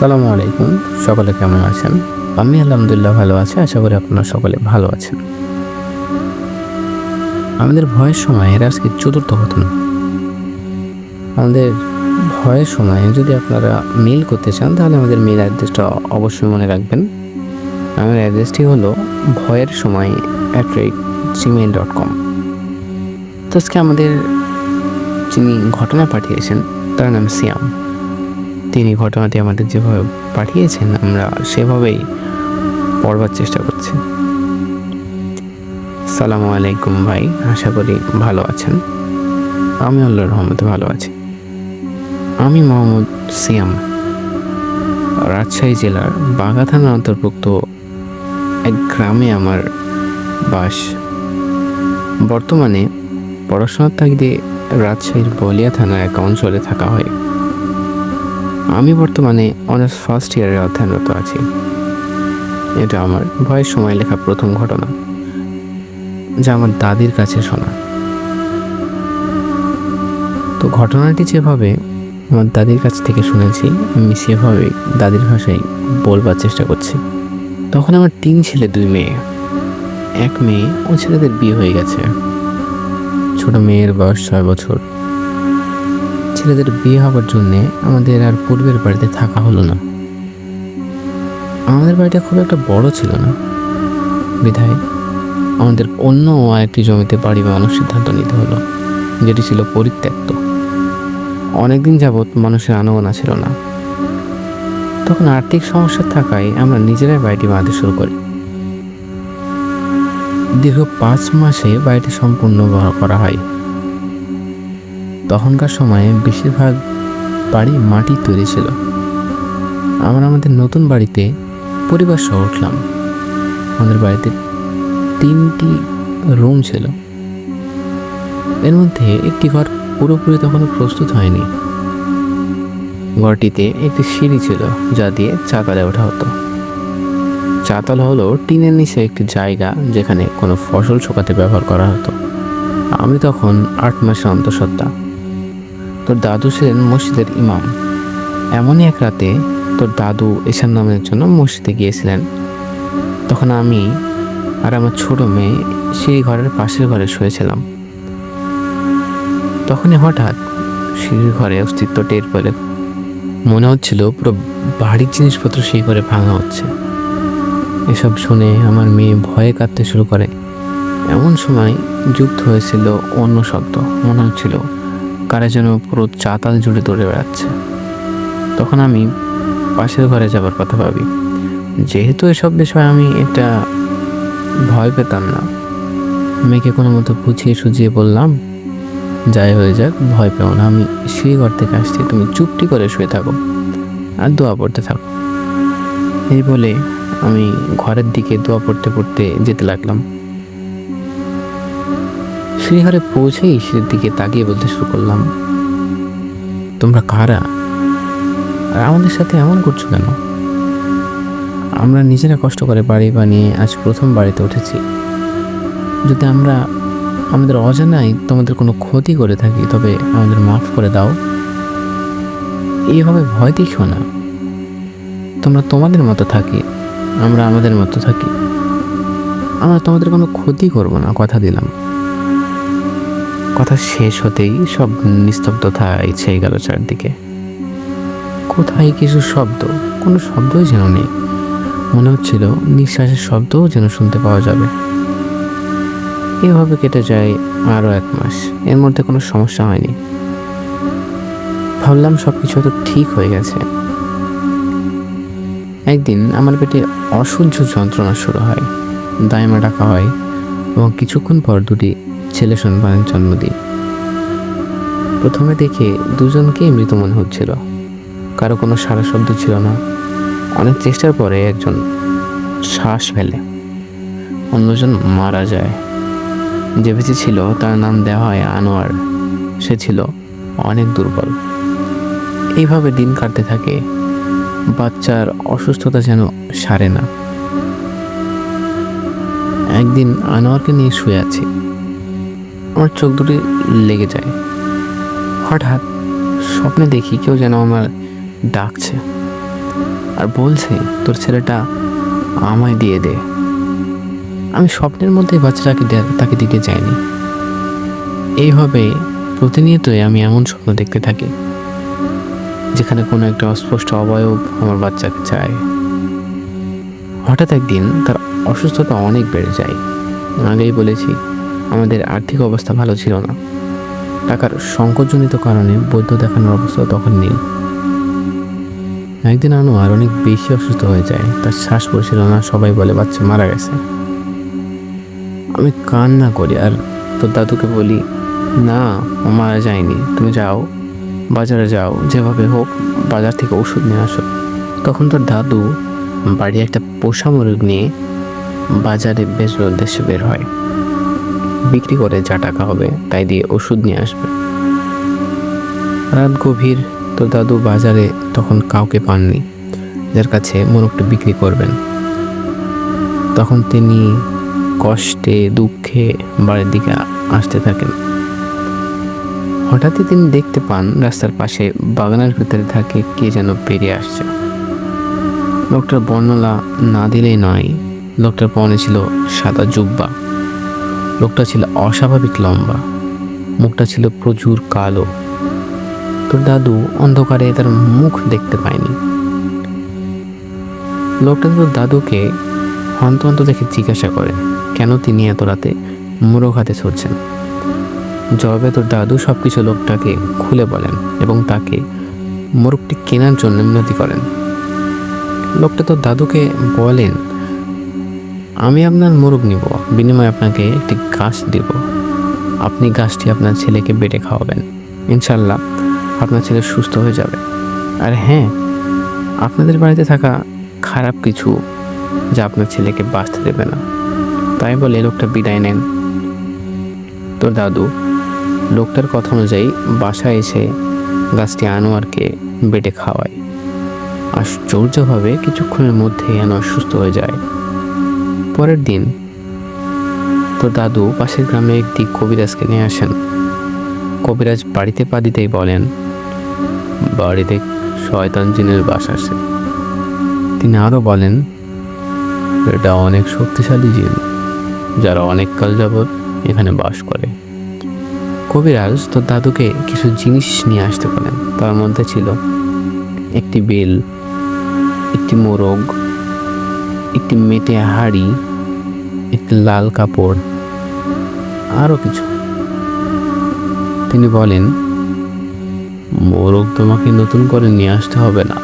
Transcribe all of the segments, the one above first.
আসসালামু আলাইকুম। সকলে কেমন আছেন? আমি আলহামদুলিল্লাহ ভালো আছি। আশা করি আপনারা সকলে ভালো আছেন। আমাদের ভয়ের সময়, এর আজকে চতুর্থ ঘটনা। আমাদের ভয়ের সময়, যদি আপনারা মেল করতে চান, তাহলে আমাদের মেল অ্যাড্রেসটা অবশ্যই মনে রাখবেন। আমার অ্যাড্রেসটি হলো ভয়ের সময় at rate Gmail dot com তো আজকে আমাদের যিনি ঘটনা পাঠিয়েছেন, তার নাম সিয়াম। তিনি ঘটনাটি আমাদের যেভাবে পাঠিয়েছেন, আমরা সেভাবেই পড়বার চেষ্টা করছি। সালামু আলাইকুম ভাই, আশা করি ভালো আছেন। আমি আল্লাহর রহমতে ভালো আছি। আমি মোহাম্মদ সিয়াম, রাজশাহী জেলার বাঘা থানার অন্তর্ভুক্ত এক গ্রামে আমার বাস। বর্তমানে পড়াশোনার তাগিদে রাজশাহীর বলিয়া থানার এক অঞ্চলে থাকা হয়। আমি বর্তমানে অনার্স ফার্স্ট ইয়ারে অধ্যয়নরত আছি। এটা আমার ভয়ের সময় লেখা প্রথম ঘটনা, যা আমার দাদির কাছে শোনা। তো ঘটনাটি যেভাবে আমার দাদির কাছ থেকে শুনেছি, আমি সেভাবেই দাদির ভাষায় বলবার চেষ্টা করছি। তখন আমার তিন ছেলে, দুই মেয়ে। এক মেয়ে, ও ছেলেদের বিয়ে হয়ে গেছে। ছোট মেয়ের বয়স ছয় বছর। ছেলেদের বিয়ে হওয়ার জন্যে আমাদের আর পূর্বের বাড়িতে থাকা হলো না। আমাদের বাড়িটা খুব একটা বড় ছিল না। বিধায় আমাদের অন্য আরেকটি জমিতে বাড়ি বানানোর সিদ্ধান্ত নিতে হলো, যেটি ছিল পরিত্যক্ত। অনেকদিন যাবৎ মানুষের আনাগোনা ছিল না। তখন আর্থিক সমস্যা থাকায় আমরা নিজেরাই বাড়িটি বানাতে শুরু করি। দীর্ঘ পাঁচ মাসে বাড়িটি সম্পূর্ণ করা হয়। তখনকার সময়ে বেশিরভাগ বাড়ি মাটি তৈরি ছিল। আমরা আমাদের নতুন বাড়িতে পরিবার সহ উঠলাম। আমাদের বাড়িতে তিনটি রুম ছিল। এর মধ্যে একটি ঘর পুরোপুরি তখনও প্রস্তুত হয়নি। ঘরটিতে একটি সিঁড়ি ছিল, যা দিয়ে চাতালে ওঠা হতো। চাতাল হলো টিনের নিচে একটি জায়গা, যেখানে কোনো ফসল শুকাতে ব্যবহার করা হতো। আমি তখন আট মাসের অন্তঃসত্ত্বা তোর দাদু ছিলেন মসজিদের ইমাম। এমনই এক রাতে তোর দাদু এশার নামের জন্য মসজিদে গিয়েছিলেন। তখন আমি আর আমার ছোট মেয়ে সেই ঘরের পাশের ঘরে শুয়েছিলাম। তখনই হঠাৎ সিঁড়ির ঘরে অস্তিত্ব টের পেলে। মনে হচ্ছিল পুরো বাড়ির জিনিসপত্র সেই ঘরে ভাঙা হচ্ছে। এসব শুনে আমার মেয়ে ভয়ে কাঁদতে শুরু করে। এমন সময় যুক্ত হয়েছিল অন্য শব্দ, মনে হচ্ছিল কারা যেন পুরো চাতাল জুড়ে দৌড়ে বেড়াচ্ছে। তখন আমি পাশের ঘরে যাবার কথা ভাবি। যেহেতু এসব বিষয়ে আমি এটা ভয় পেতাম না। মেয়েকে কোনো মতো বুঝিয়ে সুঝিয়ে বললাম, যাই হয়ে যাক, ভয় পেও না। আমি সেই ঘর থেকে আসছি, তুমি চুপটি করে শুয়ে থাকো আর দোয়া পড়তে থাকো। এই বলে আমি ঘরের দিকে দোয়া পড়তে পড়তে যেতে লাগলাম। শ্রীঘরে পৌঁছেই সিঁড়ির দিকে তাকিয়ে বলতে শুরু করলাম, তোমরা কারা? আর আমাদের সাথে এমন করছ কেন? আমরা নিজেরা কষ্ট করে বাড়ি বানিয়ে আজ প্রথম বাড়িতে উঠেছি। যদি আমরা আমাদের অজানায় তোমাদের কোনো ক্ষতি করে থাকি, তবে আমাদের মাফ করে দাও। এইভাবে ভয় দেখিও না। তোমরা তোমাদের মতো থাকি, আমরা আমাদের মতো থাকি। আমরা তোমাদের কোনো ক্ষতি করব না, কথা দিলাম। কথা শেষ হতেই সব নিস্তব্ধতা ছেয়ে গেল চারদিকে। কোথায় কিছু শব্দ? কোনো শব্দই যেন নেই। মনে হচ্ছিল নিঃশ্বাসের শব্দও যেন শুনতে পাওয়া যাবে। এভাবে কেটে যায় আরও এক মাস। এর মধ্যে কোনো সমস্যা হয়নি। ভাবলাম সব কিছু তো ঠিক হয়ে গেছে। একদিন আমার পেটে অসহ্য যন্ত্রণা শুরু হয়। দায়মা ডাকা হয় এবং কিছুক্ষণ পর দুটি ছেলে সন্তানের জন্ম দিই প্রথমে দেখে দুজনকেই মৃত মনে হচ্ছিল। কারও কোনো সারা শব্দ ছিল না। অনেক চেষ্টার পরে একজন শ্বাস ফেলে। অন্যজন মারা যায়। যে বেঁচে ছিল, তার নাম দেওয়া হয় আনোয়ার। সে ছিল অনেক দুর্বল। এইভাবে দিন কাটতে থাকে। বাচ্চার অসুস্থতা যেন সারে না। একদিন আনোয়ারকে নিয়ে শুয়ে আছি। আমার চোখ দুটি লেগে যায়। হঠাৎ স্বপ্নে দেখি কেউ যেন আমার ডাকছে আর বলছে, তোর ছেলেটা আমায় দিয়ে দে। আমি স্বপ্নের মধ্যে বাচ্চাটাকে তাকে দিতে চাইনি এইভাবে প্রতিনিয়তই আমি এমন স্বপ্ন দেখতে থাকি, যেখানে কোনো একটা অস্পষ্ট অবয়ব আমার বাচ্চাকে চায়। হঠাৎ একদিন তার অসুস্থতা অনেক বেড়ে যায়। আগেই বলেছি আমাদের আর্থিক অবস্থা ভালো ছিল না। টাকার সংকটজনিত কারণে বৈধ দেখানোর অবস্থা তখন নেই। একদিন আনোয়ার অনেক বেশি অসুস্থ হয়ে যায়। তার শ্বাস পড়ছিল না, সবাই বলে, বাচ্চা মারা গেছে। আমি কান্না করি আর তোর দাদুকে বলি, না মারা যায়নি, তুমি যাও, বাজারে যাও, যেভাবে হোক বাজার থেকে ওষুধ নিয়ে আসো। তখন তোর দাদু বাড়ি একটা পোষা মুরগ নিয়ে বাজারে বেচবার উদ্দেশ্যে বের হয়। বিক্রি করে যা টাকা হবে, তাই দিয়ে ওষুধ নিয়ে আসবে। রাত গভীর, তো দাদু বাজারে তখন কাউকে পাননি, যার কাছে মোরগটা বিক্রি করবেন। তখন তিনি কষ্টে, দুঃখে বাড়ির দিকে আসতে থাকেন। হঠাৎই তিনি দেখতে পান রাস্তার পাশে বাগানের ভিতরে থাকে কে যেন পেরিয়ে আসছে। লোকটার বর্ণনা না দিলেই নয়, লোকটার পরনে ছিল সাদা জুব্বা। লোকটা ছিল অস্বাভাবিক লম্বা। মুখটা ছিল প্রচুর কালো। তোর দাদু অন্ধকারে তার মুখ দেখতে পায়নি। লোকটা তোর দাদুকে হন্ত হন্ত দেখে জিজ্ঞাসা করে, কেন তিনি এত রাতে মোরগ হাতে ছড়ছেন জবাবে তোর দাদু সব কিছু লোকটাকে খুলে বলেন এবং তাকে মোরগটি কেনার জন্য মিনতি করেন। লোকটা তোর দাদুকে বলেন আমি আপনার মোরগ নিব। বিনিময়ে আপনাকে একটি গাছ দিব। আপনি গাছটি আপনার ছেলেকে বেটে খাওয়াবেন। ইনশাল্লাহ আপনার ছেলে সুস্থ হয়ে যাবে। আর হ্যাঁ আপনাদের বাড়িতে থাকা খারাপ কিছু যা আপনার ছেলেকে বাঁচতে দেবে না। তাই বলে লোকটা বিদায় নেন। তোর দাদু, লোকটার কথা অনুযায়ী বাসায় এসে গাছটি আনোয়ারকে বেটে খাওয়ায়। আশ্চর্যভাবে কিছুক্ষণের মধ্যেই আনোয়ার সুস্থ হয়ে যায়। পরের দিন তোর দাদু পাশের গ্রামে একটি কবিরাজকে নিয়ে আসেন। কবিরাজ বাড়িতে পা দিতেই বলেন, বাড়িতে শয়তান জিনের বাস আসে। তিনি আরও বলেন, এটা অনেক শক্তিশালী জিন, যারা অনেক কাল যাবৎ এখানে বাস করে। কবিরাজ তোর দাদুকে কিছু জিনিস নিয়ে আসতে বলেন। তার মধ্যে ছিল একটি বেল, একটি মোরগ একটি মেটে হাড়ি, একটি লাল কাপড়, আরও কিছু। তিনি বলেন, মোরগ তোমাকে নতুন করে নিয়ে আসতে হবে না।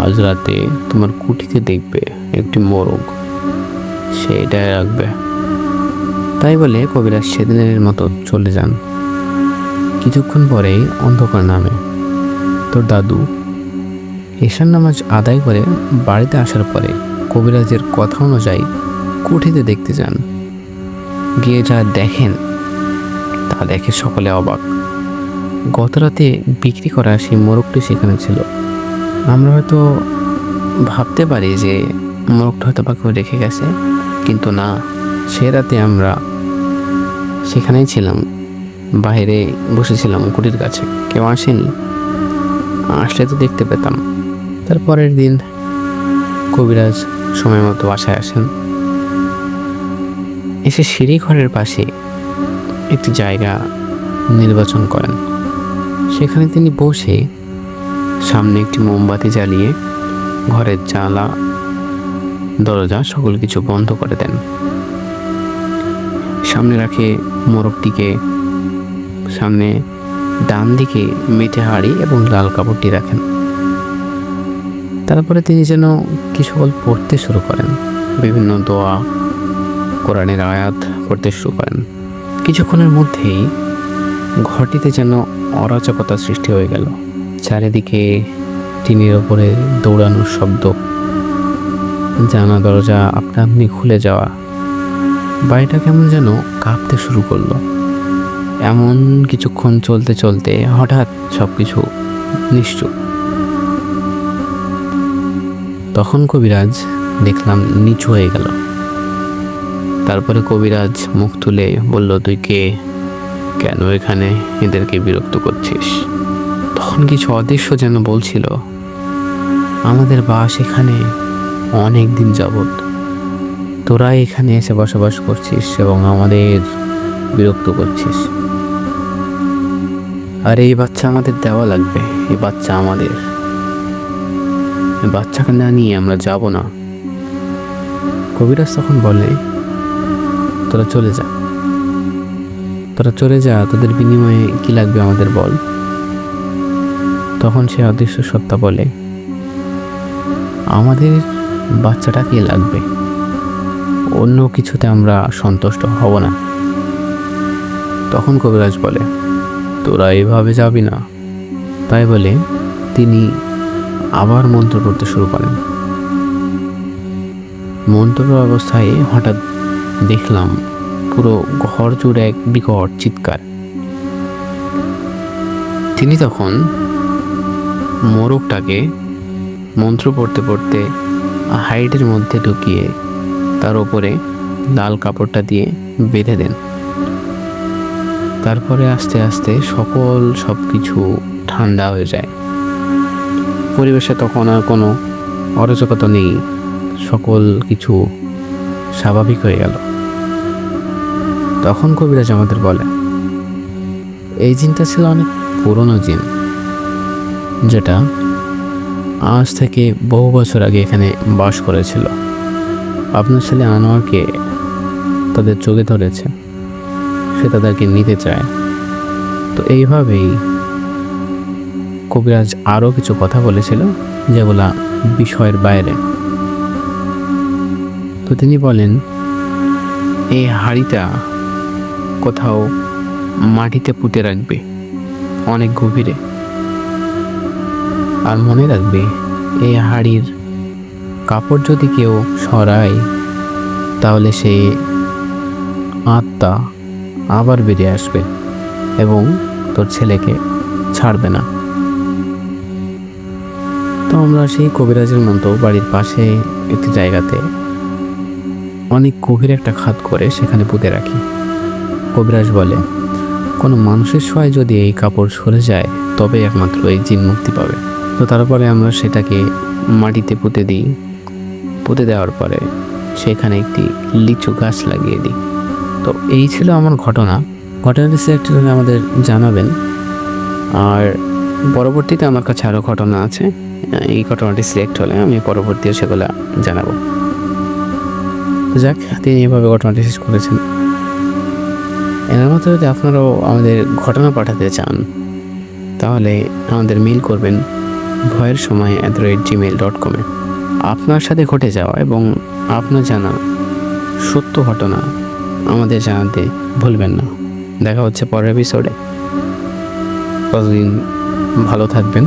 আজ রাতে তোমার কুঠিতে দেখবে একটি মোরগ। সেটাই রাখবে। তাই বলে কবিরাজ সেদিনের মতো চলে যান। কিছুক্ষণ পরেই অন্ধকার নামে। তোর দাদু, এশার নামাজ আদায় করে বাড়িতে আসার পরে কবিরাজের কথা অনুযায়ী কুঠিতে দেখতে যান। গিয়ে যা দেখেন, তা দেখে সকলে অবাক। গত রাতে বিক্রি করা সেই মোরগটি সেখানে ছিল। আমরা হয়তো ভাবতে পারি যে মোরগটা হয়তো বা কেউ রেখে গেছে, কিন্তু না, সে রাতে আমরা সেখানেই ছিলাম। বাইরে বসেছিলাম কুটির কাছে, কেউ আসেনি। আসলে তো দেখতে পেতাম। তারপরের দিন কবিরাজ সময় মতো বাসায় আসেন। এসে সিঁড়ি ঘরের পাশে একটি জায়গা নির্বাচন করেন। সেখানে তিনি বসে সামনে একটি মোমবাতি জ্বালিয়ে ঘরের জানলা, দরজা সকল কিছু বন্ধ করে দেন। সামনে রাখে মোরগটিকে। সামনে ডান দিকে মেটে হাড়ি এবং লাল কাপড়টি রাখেন। তারপরে তিনি যেন কিছু বল পড়তে শুরু করেন। বিভিন্ন দোয়া, কোরআনের আয়াত পড়তে শুরু করেন। কিছুক্ষণের মধ্যেই ঘরটিতে যেন অরাচকতা সৃষ্টি হয়ে গেল। চারিদিকে টিনের ওপরে দৌড়ানোর শব্দ, জানা দরজা আপনা আপনি খুলে যাওয়া, বাড়িটা কেমন যেন কাঁপতে শুরু করল। এমন কিছুক্ষণ চলতে চলতে হঠাৎ সব কিছু নিশ্চুপ। তখন কবিরাজ দেখলাম নিচু হয়ে গেল। তারপরে কবিরাজ মুখ তুলে বলল, তুই কে? কেন এখানে এদেরকে বিরক্ত করছিস? তখন কিছু অদৃশ্য যেন বলছিল, আমাদের বাস এখানে অনেক দিন যাবৎ তোরা এখানে এসে বসবাস করছিস এবং আমাদের বিরক্ত করছিস। আর, এই বাচ্চা আমাদের দেওয়া লাগবে, এই বাচ্চা আমাদের। বাচ্চাকে না নিয়ে আমরা যাব না। কবিরাজ তখন বলে, তোরা চলে যা। তোরা চলে যা, তোদের বিনিময়ে কি লাগবে আমাদের বল? তখন সে অদৃশ্য সত্তা বলে, আমাদের বাচ্চাটা বাচ্চাটাকে লাগবে? অন্য কিছুতে আমরা সন্তুষ্ট হব না। তখন কবিরাজ বলে, তোরা এভাবে যাবি না। তাই বলে, তিনি আবার মন্ত্র পড়তে শুরু করেন। মন্ত্র অবস্থায় হঠাৎ দেখলাম পুরো ঘর জুড়ে এক বিকট চিৎকার। তিনি তখন মোরগটাকে মন্ত্র পড়তে পড়তে হাইটের মধ্যে ঢুকিয়ে তার ওপরে লাল কাপড়টা দিয়ে বেঁধে দেন। তারপরে আস্তে আস্তে সকল সব কিছু ঠান্ডা হয়ে যায়। পরিবেশে তখন আর কোনো অরাজকতা নেই। সকল কিছু স্বাভাবিক হয়ে গেল। তখন কবিরাজ আমাদের বলে, এই জিনটা ছিল অনেক পুরনো জিন, যেটা আজ থেকে বহু বছর আগে এখানে বাস করেছিল। আপনার ছেলে আনোয়ারকে তাদের চোখে ধরেছে, সে তাদেরকে নিতে চায়। তো এইভাবেই কবিরাজ আরও কিছু কথা বলেছিল যেগুলা বিষয়ের বাইরে। তো তিনি বলেন এই হাড়িটা কোথাও মাটিতে পুঁতে রাখবে, অনেক গভীরে। আর মনে রাখবে এই হাড়ির কাপড় যদি কেউ সরায়, তাহলে সে আত্মা আবার বেরিয়ে আসবে এবং তোর ছেলেকে ছাড়বে না। তো আমরা সেই কবিরাজের মতো বাড়ির পাশে একটি জায়গাতে অনেক গভীর একটা খাত করে সেখানে পুঁতে রাখি। কবিরাজ বলে, কোনো মানুষের সহায় যদি এই কাপড় সরে যায় তবে একমাত্র এই জিন মুক্তি পাবে। তো তারপরে আমরা সেটাকে মাটিতে পুঁতে দিই। পুঁতে দেওয়ার পরে সেখানে একটি লিচু গাছ লাগিয়ে দিই। তো এই ছিল আমার ঘটনা। ঘটনাটি সিলেক্ট হলে আমাদের জানাবেন। আর পরবর্তীতে আমার কাছে আরও ঘটনা আছে। এই ঘটনাটি সিলেক্ট হলে আমি পরবর্তী সেগুলো জানাব। যাক, তিনি এভাবে ঘটনাটি শেষ করেছেন। এনার মতো যদি আপনারাও আমাদের ঘটনা পাঠাতে চান, তাহলে আমাদের মেল করবেন ভয়ের সময় at the rate Gmail dot কমে আপনার সাথে ঘটে যাওয়া এবং আপনার জানা সত্য ঘটনা আমাদের জানাতে ভুলবেন না। দেখা হচ্ছে পরের এপিসোডে ততদিন ভালো থাকবেন।